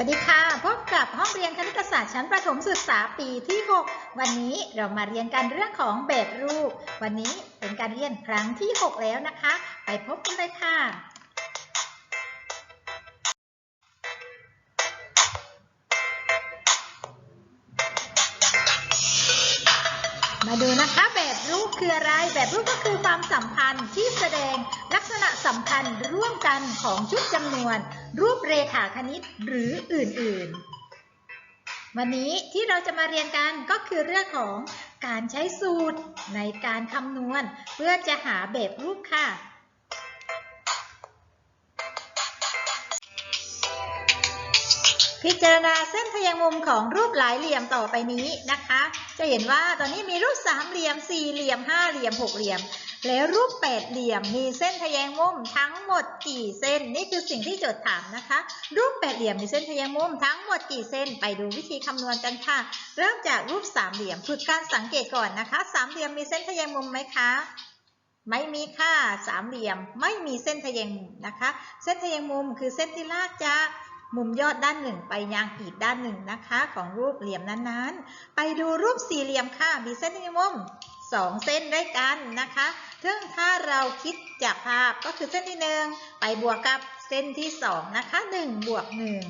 วัสดีค่ะ พบกับห้องเรียนคณิตศาสตร์ชั้นประถมศึกษาปีที่ 6 วันนี้เรามาเรียนกันเรื่องของแบบรูป วันนี้เป็นการเรียนครั้งที่ 6 แล้วนะคะ ไปพบกันเลยค่ะ คืออะไร แบบรูปก็คือความสัมพันธ์ที่แสดงลักษณะสำคัญร่วมกันของชุดจำนวน รูปเรขาคณิตหรืออื่นๆ วันนี้ที่เราจะมาเรียนกันก็คือเรื่องของการใช้สูตรในการคำนวณ เพื่อจะหาแบบรูปค่ะพิจารณาเส้นทแยงมุมของรูปหลายเหลี่ยมต่อไปนี้นะคะ จะเห็นว่าตอนนี้มีรูปสามเหลี่ยมสี่เหลี่ยมห้าเหลี่ยมหกเหลี่ยม แล้วรูปแปดเหลี่ยมมีเส้นทแยงมุมทั้งหมดกี่เส้น นี่คือสิ่งที่โจทย์ถามนะคะ รูปแปดเหลี่ยมมีเส้นทแยงมุมทั้งหมดกี่เส้น ไปดูวิธีคำนวณกันค่ะ เริ่มจากรูปสามเหลี่ยมฝึกการสังเกตก่อนนะคะ สามเหลี่ยมมีเส้นทแยงมุมไหมคะไม่มีค่ะสามเหลี่ยมไม่มีเส้นทแยงมุมนะคะ เส้นทแยงมุมคือเส้นที่ลากจาก มุมยอดด้านหนึ่งไปยังอีกด้านหนึ่งนะคะ ของรูปเหลี่ยมนั้นๆ ไปดูรูปสี่เหลี่ยมค่ะ มีเส้นทแยงมุมสองเส้นด้วยกันนะคะซึ่งถ้าเราคิดจากภาพก็คือเส้นที่หนึ่งไปบวกกับเส้นที่สองนะคะหนึ่งบวกหนึ่ง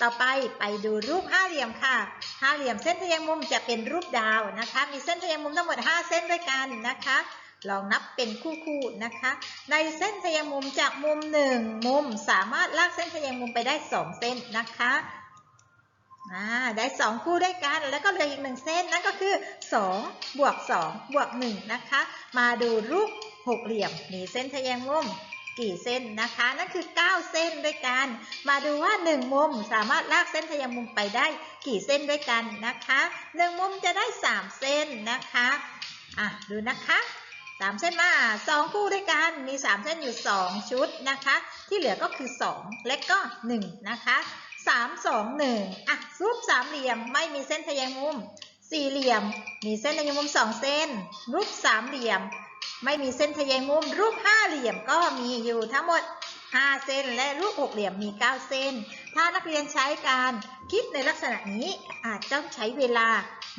ต่อไปไปดูรูปห้าเหลี่ยมค่ะ ห้าเหลี่ยมเส้นทแยงมุมจะเป็นรูปดาวนะคะ มีเส้นทแยงมุมทั้งหมด 5 เส้นด้วยกันนะคะ ลองนับเป็นคู่ๆนะคะ ในเส้นทแยงมุมจากมุม 1 มุมสามารถลากเส้นทแยงมุมไปได้ 2 เส้นนะคะได้ 2 คู่ด้วยกัน แล้วก็เหลืออีก 1 เส้นนั่นก็คือ 2 บวก 2 บวก 1 นะคะ มาดูรูปหกเหลี่ยมมีเส้นทแยงมุมกี่เส้นนะคะ นั่นคือ 9 เส้นด้วยกัน มาดูว่า 1 มุมสามารถลากเส้นทแยงมุมไปได้กี่เส้นด้วยกันนะคะ 1 มุมจะได้ 3 เส้นนะคะอะดูนะคะ สามเส้นมาสองคู่ด้วยกันมีสามเส้นอยู่สองชุดนะคะ ที่เหลือก็คือสองและก็หนึ่งนะคะสามสองหนึ่งอะรูปสามเหลี่ยมไม่มีเส้นทะแยงมุม สี่เหลี่ยม มีเส้นทะแยงมุมสองเส้น รูปสามเหลี่ยม ไม่มีเส้นทะแยงมุม รูปห้าเหลี่ยมก็มีอยู่ทั้งหมด5เส้น และรูปหกเหลี่ยมมี9เส้น ถ้านักเรียนใช้การคิดในลักษณะนี้อาจต้องใช้เวลา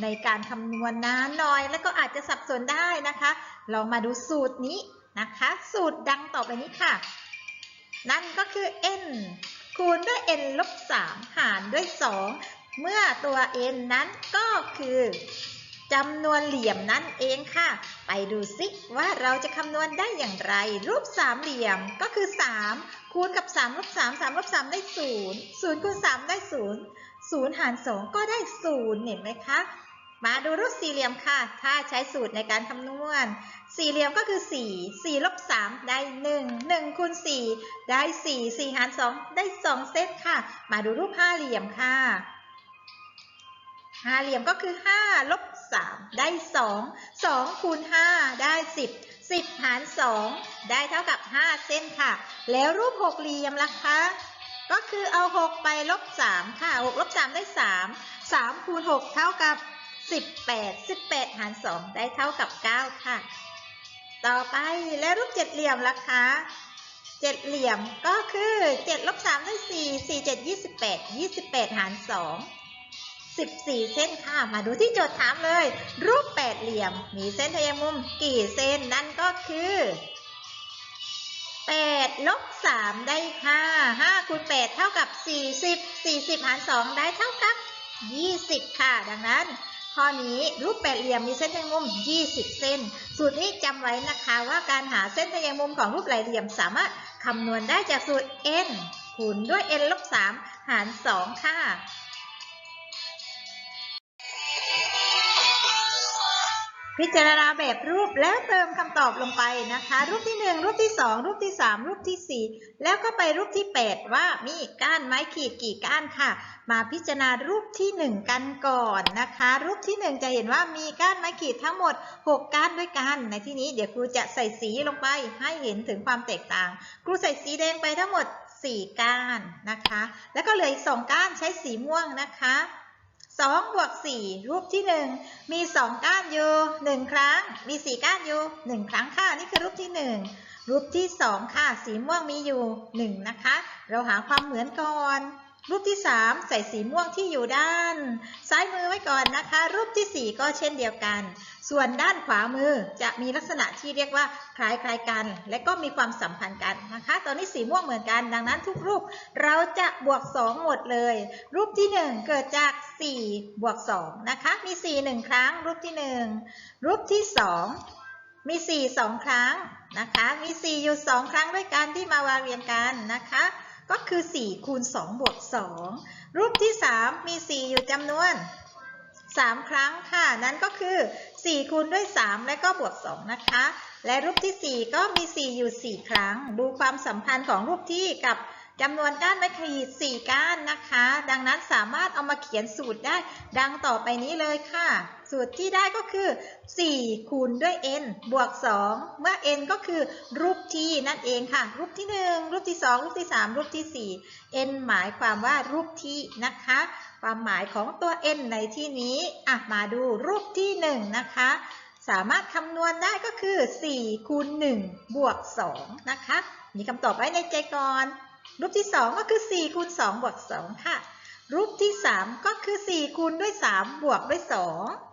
ในการคำนวณนานหน่อย แล้วก็อาจจะสับสนได้นะคะ ลองมาดูสูตรนี้นะคะ สูตรดังต่อไปนี้ค่ะ นั่นก็คือ n คูณด้วย n ลบ3หารด้วย 2 เมื่อตัว n นั้นก็คือจำนวนเหลี่ยมนั่นเองค่ะ ไปดูซิว่าเราจะคำนวณได้อย่างไร รูปสามเหลี่ยมก็คือ 3 คูณกับ3ลบ3 3ลบ3ได้0 0คูณ3ได้ 0 0หาร2ก็ได้ 0 เห็นไหมคะ มาดูรูปสี่เหลี่ยมค่ะ ถ้าใช้สูตรในการคำนวณ สี่เหลี่ยมก็คือ 4 4ลบ3ได้ 1 1คูณ4ได้ 4 4หาร2ได้ 2 เซตค่ะ มาดูรูปห้าเหลี่ยมค่ะห้าเหลี่ยมก็คือ5ลบ3ได้ 2 2คูณ5ได้ 10 10 หาร 2 ได้เท่ากับ 5 เส้นค่ะ แล้วรูปหกเหลี่ยมล่ะคะ ก็คือเอา 6 ไปลบ 3 ค่ะ 6 ลบ 3 ได้ 3 3คูณ6เท่ากับ 18 18 หาร 2 ได้เท่ากับ 9 ค่ะ ต่อไปแล้วรูปเจ็ดเหลี่ยมล่ะคะเจ็ดเหลี่ยมก็คือ 7 ลบ 3 ได้ 4 4 7 28 28 หาร 2 14 เส้นค่ะ มาดูที่โจทย์ถามเลย รูปแปดเหลี่ยม มีเส้นทะแยงมุมกี่เส้นนั่นก็คือ8ลบ3ได้ 5 5คูณ8เท่ากับ 40 40 หาร 2 ได้เท่ากับ 20 ค่ะ ดังนั้น ข้อนี้รูปแปดเหลี่ยมมีเส้นทะแยงมุม 20 เส้น สูตรนี้จำไว้นะคะว่าการหาเส้นทะแยงมุมของรูปหลายเหลี่ยมสามารถคำนวณได้จากสูตร n คูณด้วย n ลบ3หาร 2 ค่ะ พิจารณาแบบรูปแล้วเติมคำตอบลงไปนะคะ รูปที่ 1 รูปที่ 2 รูปที่ 3 รูปที่ 4 แล้วก็ไปรูปที่ 8 ว่ามีก้านไม้ขีดกี่ก้านค่ะ มาพิจารณารูปที่ 1 กันก่อนนะคะ รูปที่ 1 จะเห็นว่ามีก้านไม้ขีดทั้งหมด 6 ก้านด้วยกัน ในที่นี้เดี๋ยวครูจะใส่สีลงไปให้เห็นถึงความแตกต่าง ครูใส่สีแดงไปทั้งหมด 4 ก้านนะคะ แล้วก็เหลืออีก2ก้านใช้สีม่วงนะคะ 2บวก4รูปที่ 1 มี 2 ก้านอยู่1ครั้ง มี 4 ก้านอยู่1ครั้งค่ะ นี่คือรูปที่ 1 รูปที่ 2 ค่ะ สีม่วงมีอยู่ 1 นะคะ เราหาความเหมือนก่อน รูปที่ 3 ใส่สีม่วงที่อยู่ด้าน ซ้ายมือไว้ก่อนนะคะ รูปทีสี่4 ก็เช่นเดียวกัน ส่วนด้านขวามือจะมีลักษณะที่เรียกว่าคล้ายๆกัน และก็มีความสัมพันธ์กันนะคะ ตอนนี้สีม่วงเหมือนกัน ดังนั้นทุกรูปเราจะบวก 2 หมดเลย รูปที่ 1 เกิดจาก4บวก2นะคะ มี 4 1 ครั้ง รูปที่ 1 รูปที่ 2 มี 4 2 ครั้งนะคะ มี 4 อยู่ 2 ครั้งด้วยกันที่มาวางเรียงกันนะคะ ก็คือ 4 คูณ 2 บวก 2 รูปที่ 3 มี 4 อยู่จำนวน 3 ครั้งค่ะ นั่นก็คือ 4 คูณด้วย 3 และก็บวก 2 นะคะ และรูปที่ 4 ก็มี 4 อยู่ 4 ครั้ง ดูความสัมพันธ์ของรูปที่กับจำนวนก้านไม้ขีด4ก้านนะคะ ดังนั้นสามารถเอามาเขียนสูตรได้ดังต่อไปนี้เลยค่ะ สูตรที่ได้ก็คือ 4 คูณด้วย n บวก 2 เมื่อ n ก็คือรูปที่นั่นเองค่ะ รูปที่ 1 รูปที่ 2 รูปที่ 3 รูปที่ 4 n หมายความว่ารูปที่นะคะ ความหมายของตัว n ในที่นี้อะมาดูรูปที่ 1 นะคะสามารถคำนวณได้ก็คือ 4 คูณ 1 บวก 2 นะคะ มีคำตอบไว้ในใจก่อน รูปที่ 2 ก็คือ 4 คูณ 2 บวก 2 ค่ะ รูปที่ 3 ก็คือ 4 คูณด้วย 3 บวกด้วย 2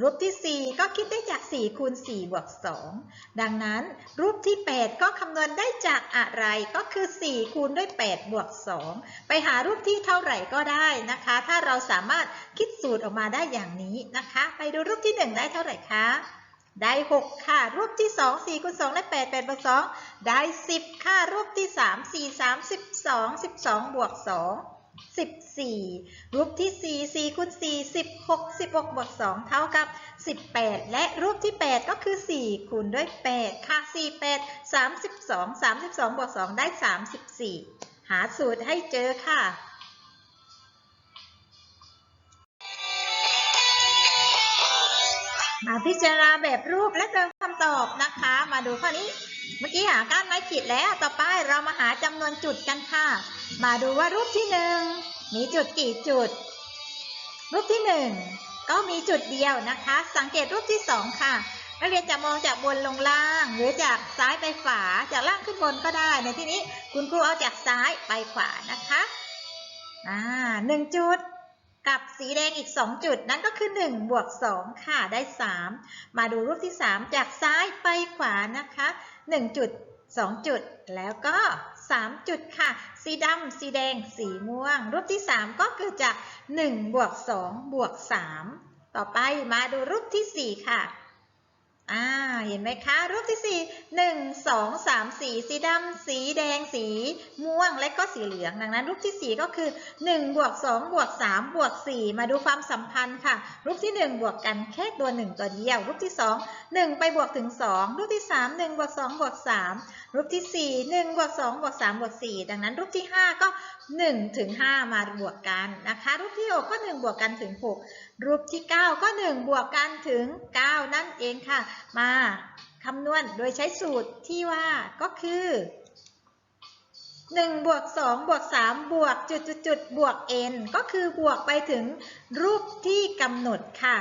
รูปที่ 4 ก็คิดได้จาก 4 คูณ 4 บวก 2 ดังนั้นรูปที่ 8 ก็คำนวณได้จากอะไรก็คือ 4 คูณด้วย 8 บวก 2 ไปหารูปที่เท่าไหร่ก็ได้นะคะ ถ้าเราสามารถคิดสูตรออกมาได้อย่างนี้นะคะ ไปดูรูปที่ 1 ได้เท่าไหร่คะ ได้ 6 ค่ะ รูปที่ 2 4คูณ2ได้8 8บวก 2 ได้ 10 ค่ะ รูปที่ 3 4 3 12 12 บวก 2 14 รูปที่ 4 4คูณ4 16 16บวก2เท่ากับ 18 และรูปที่ 8 ก็คือ 4 คูณด้วย 8 ค่ะ 4 8 32 32บวก2ได้ 34 หาสูตรให้เจอค่ะ มาพิจารณาแบบรูปและเติมคำตอบนะคะ มาดูข้อนี้ เมื่อกี้หาก้านไม้ขีดแล้ว ต่อไปเรามาหาจำนวนจุดกันค่ะ มาดูว่ารูปที่หนึ่งมีจุดกี่จุด รูปที่หนึ่งก็มีจุดเดียวนะคะ สังเกตรูปที่สองค่ะนักเรียนจะมองจากบนลงล่าง หรือจากซ้ายไปขวาจากล่างขึ้นบนก็ได้ ในที่นี้คุณครูเอาจากซ้ายไปขวานะคะ อ่าหนึ่งจุด กับสีแดงอีก 2 จุดนั่นก็คือ 1 บวก 2 ค่ะ ได้ 3 มาดูรูปที่ 3 จากซ้ายไปขวานะคะ 1 จุด 2 จุด แล้วก็ 3 จุดค่ะ สีดำสีแดง สีม่วง รูปที่ 3 ก็คือจาก 1 บวก 2 บวก 3 ต่อไปมาดูรูปทีสี่4 ค่ะ อ่า เห็นไหมคะ รูปที่ 4 1 2 3 4 สีดำ สีแดง สีม่วง และก็สีเหลือง ดังนั้น รูปที่ 4 ก็คือ1บวก2บวก3บวก4มาดูความสัมพันธ์ค่ะ รูปที่ 1 บวกกันแค่ตัว 1 ตัวเดียว รูปที่ 2 1 ไปบวกถึง 2 รูปที่ 3 1บวก2บวก3รูปที่ 4 1บวก2บวก3บวก4ดังนั้น รูปที่ 5 ก็1ถึง5มาบวกกันนะคะ รูปที่ 6 ก็ 1 บวกกันถึง 6 รูปที่ 9 ก็ 1 บวกกันถึง 9 นั่นเองค่ะ มาคำนวณโดยใช้สูตรที่ว่าก็คือ1บวก2บวก3บวกจุดจุดจุดบวก n ก็คือบวกไปถึงรูปที่กำหนดค่ะ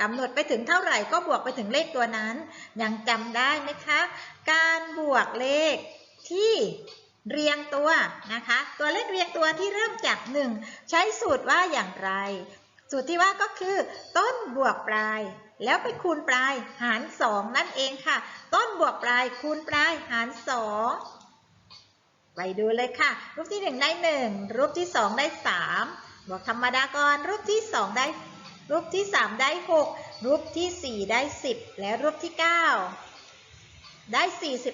กำหนดไปถึงเท่าไหร่ก็บวกไปถึงเลขตัวนั้น ยังจำได้ไหมคะ การบวกเลขที่เรียงตัวนะคะ ตัวเลขเรียงตัวที่เริ่มจาก 1 ใช้สูตรว่าอย่างไร สูตรที่ว่าก็คือ ต้นบวกปลาย แล้วไปคูณปลายหาร 2 นั่นเองค่ะ ต้นบวกปลายคูณปลายหาร 2 ไปดูเลยค่ะ รูปที่ 1 ได้ 1 รูปที่ 2 ได้ 3 บวกธรรมดาก่อนรูปที่ 2 ได้ รูปที่ 3 ได้ 6 รูปที่ 4 ได้ 10 และรูปที่ 9ได้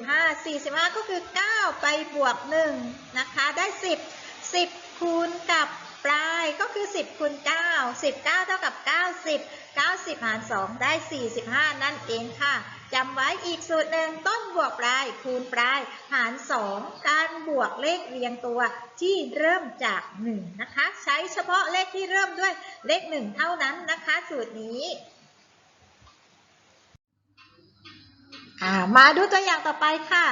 45 45 ก็คือ 9 ไปบวก 1 นะคะ ได้ 10 10 คูณกับ ก็คือ 10คูณ9 19 เท่ากับ 90 90 หาร 2 ได้ 45 นั่นเองค่ะจำไว้อีกสูตรหนึ่งต้นบวกปลายคูณปลาย หาร 2 การบวกเลขเรียงตัวที่เริ่มจาก 1 นะคะ ใช้เฉพาะเลขที่เริ่มด้วยเลข 1 เท่านั้นนะคะ สูตรนี้มาดูตัวอย่างต่อไปค่ะ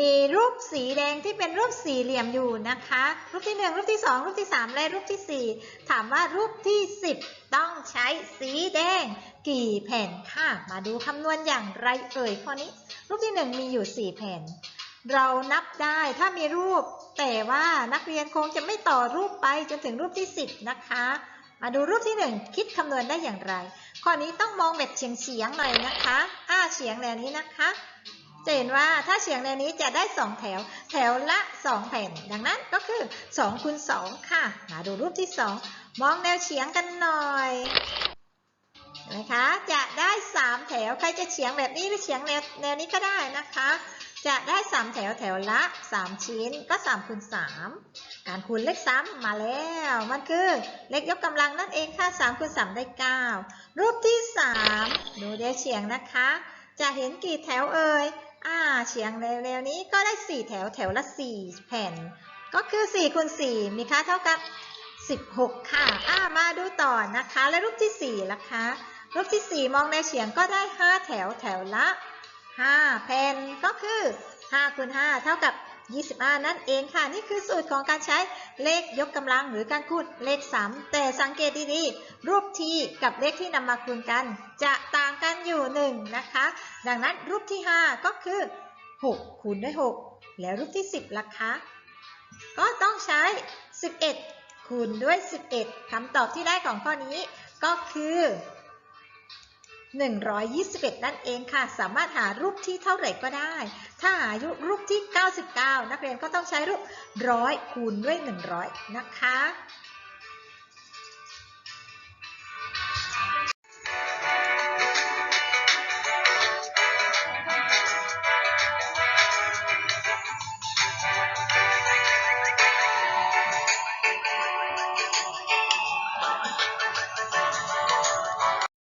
มีรูปสีแดงที่เป็นรูปสี่เหลี่ยมอยู่นะคะ รูปที่ 1 รูปที่ 2 รูปที่ 3 และรูปที่ 4 ถามว่ารูปที่ 10 ต้องใช้สีแดง กี่แผ่นค่ะ มาดูคำนวณอย่างไรเอ่ยข้อนี้ รูปที่ 1 มีอยู่ 4 แผ่น เรานับได้ถ้ามีรูป แต่ว่านักเรียนคงจะไม่ต่อรูปไปจนถึงรูปที่ 10 นะคะมาดูรูปที่ 1 คิดคำนวณได้อย่างไร ข้อนี้ต้องมองแบบเฉียงๆหน่อยนะคะ อ้าเฉียงแนวนี้นะคะ จะเห็นว่าถ้าเฉียงแนวนี้จะได้ 2 แถว แถวละ 2 แผ่น ดังนั้นก็คือ2คูณ2ค่ะ มาดูรูปที่ 2 มองแนวเฉียงกันหน่อยเห็นไหมคะ จะได้ 3 แถว ใครจะเฉียงแบบนี้หรือเฉียงแนวแนวนี้ก็ได้นะคะ จะได้ 3 แถวแถวละ 3 ชิ้น ก็3คูณ3การคูณเลขซ้ำมาแล้ว มันคือเลขยกกำลังนั่นเองค่ะ3คูณ3ได้ 9 รูปที่ 3 ดูเดี๋ยวเฉียงนะคะ จะเห็นกี่แถวเอ่ย อ่าเฉียงเร็วๆนี้ก็ได้ 4 แถวแถวละ 4 แผ่น ก็คือ4คูณ4มีค่าเท่ากับ 16 ค่ะอ่ามาดูต่อนะคะ และรูปที่4ล่ะคะรูปที่ 4 มองแนเฉียงก็ได้ 5 แถวแถวละ 5 แผ่นก็คือ5คูณ5เท่ากับ 25 นั่นเองค่ะ นี่คือสูตรของการใช้เลขยกกำลังหรือการคูณเลขซ้ำแต่สังเกตดีๆ รูปที่กับเลขที่นำมาคูณกัน จะ อยู่ 1 นะคะ ดังนั้นรูปที่ 5 ก็คือ 6 คูณด้วย 6 แล้วรูปที่ 10ล่ะคะ ก็ต้องใช้ 11 คูณด้วย 11คำตอบที่ได้ของข้อนี้ก็คือ 121 นั่นเองค่ะ สามารถหารูปที่เท่าไหร่ก็ได้ ถ้าหารูปที่ 99 นักเรียนก็ต้องใช้รูปร้อยคูณด้วย 100 นะคะ